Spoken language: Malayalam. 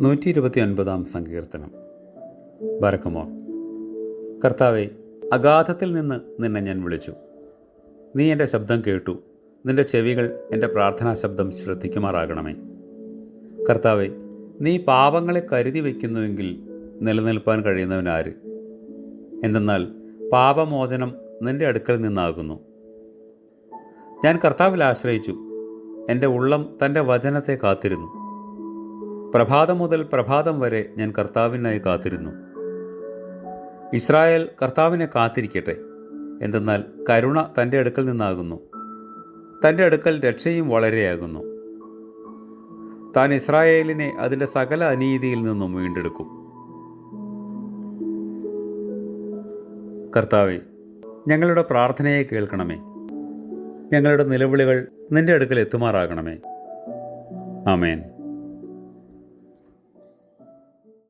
നൂറ്റി ഇരുപത്തി ഒൻപതാം സങ്കീർത്തനം. ബരക്കമോർ കർത്താവെ അഗാധത്തിൽ നിന്ന് നിന്നെ ഞാൻ വിളിച്ചു. നീ എന്റെ ശബ്ദം കേട്ടു. നിന്റെ ചെവികൾ എന്റെ പ്രാർത്ഥനാ ശബ്ദം ശ്രദ്ധിക്കുമാറാകണമേ. കർത്താവെ നീ പാപങ്ങളെ കരുതി വയ്ക്കുന്നുവെങ്കിൽ നിലനിൽപ്പാൻ കഴിയുന്നവനാര് എന്തെന്നാൽ പാപമോചനം നിന്റെ അടുക്കൽ നിന്നാകുന്നു. ഞാൻ കർത്താവിൽ ആശ്രയിച്ചു. എന്റെ ഉള്ളം തന്റെ വചനത്തെ കാത്തിരുന്നു. പ്രഭാതം മുതൽ പ്രഭാതം വരെ ഞാൻ കർത്താവിനായി കാത്തിരുന്നു. ഇസ്രായേൽ കർത്താവിനെ കാത്തിരിക്കട്ടെ. എന്തെന്നാൽ കരുണ തന്റെ അടുക്കൽ നിന്നാകുന്നു. തന്റെ അടുക്കൽ രക്ഷയും വളരെയാകുന്നു. താൻ ഇസ്രായേലിനെ അതിന്റെ സകല അനീതിയിൽ നിന്നും വീണ്ടെടുക്കും. കർത്താവെ ഞങ്ങളുടെ പ്രാർത്ഥനയെ കേൾക്കണമേ. ഞങ്ങളുടെ നിലവിളികൾ നിന്റെ അടുക്കൽ എത്തുമാറാകണമേ. ആമേൻ.